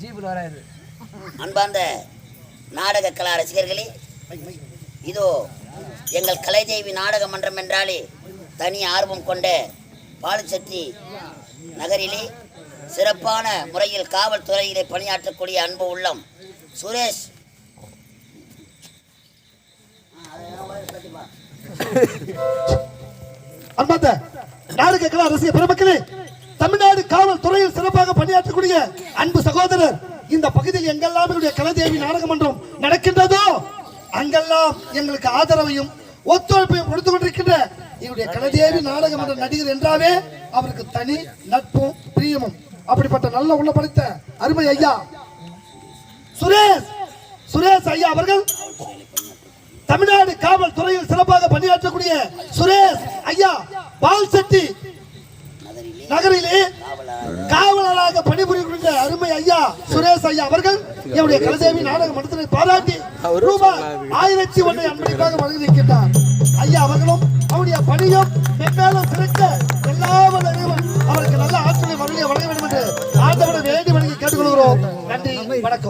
ஜீப்பில் வராது அன்பார்ந்த நாடக கலா ரசிகர்களே இதோ எங்கள் கலைதேவி நாடக மன்றம் என்றாலே தனி ஆர்வம் கொண்ட பாலுச்சத்தி நகரிலே சிறப்பான முறையில் காவல்துறையிலே பணியாற்றக்கூடிய அன்பு உள்ளம் சுரேஷ். அன்பார்ந்த நாடு கேட்கலாம் ரசிக பெருமக்களே தமிழ்நாடு காவல் துறையில் சிறப்பாக பணியாற்றக்கூடிய அன்பு சகோதரர் இந்த பகுதியில் எங்கெல்லாம் கலைதேவி நாடக மன்றம் நடக்கின்றதோ அங்கெல்லாம் எங்களுக்கு ஆதரவையும் ஒத்துழைப்பையும் கொடுத்து கொண்டிருக்கின்ற என்னுடைய கலைதேவி நாடக மன்ற நடிகர் என்றாவே அவருக்கு தனி நட்பும் பிரியமும். அப்படிப்பட்ட நல்ல உள்ள படைத்த அருமை ஐயா சுரேஷ் சுரேஷ் ஐயா அவர்கள் தமிழ்நாடு காவல் துறையில் சிறப்பாக பணியாற்றக்கூடிய சுரேஷ் ஐயா பால் சட்டி நகரிலே காவலராக பணிபுரியக்கூடிய அருமை ஐயா சுரேஷ் ஐயா அவர்கள் என்னுடைய கலதேவி நாடக மன்றத்தினை பாராட்டி ரூபாய் ஆயிரத்தி ஒன்றை அன்பளிப்பாக வழங்கியிருக்கின்றார். ஐயா அவர்களும் அவருடைய பணியும் மென்மேலும் சிறக்க எல்லா வளரும் அவருக்கு நல்ல ஆற்றலை மறுபடியும் வழங்க வேண்டும் என்று ஆண்டவனை வேண்டி வழங்கி கேட்டுக்கொள்கிறோம். நன்றி வணக்கம்.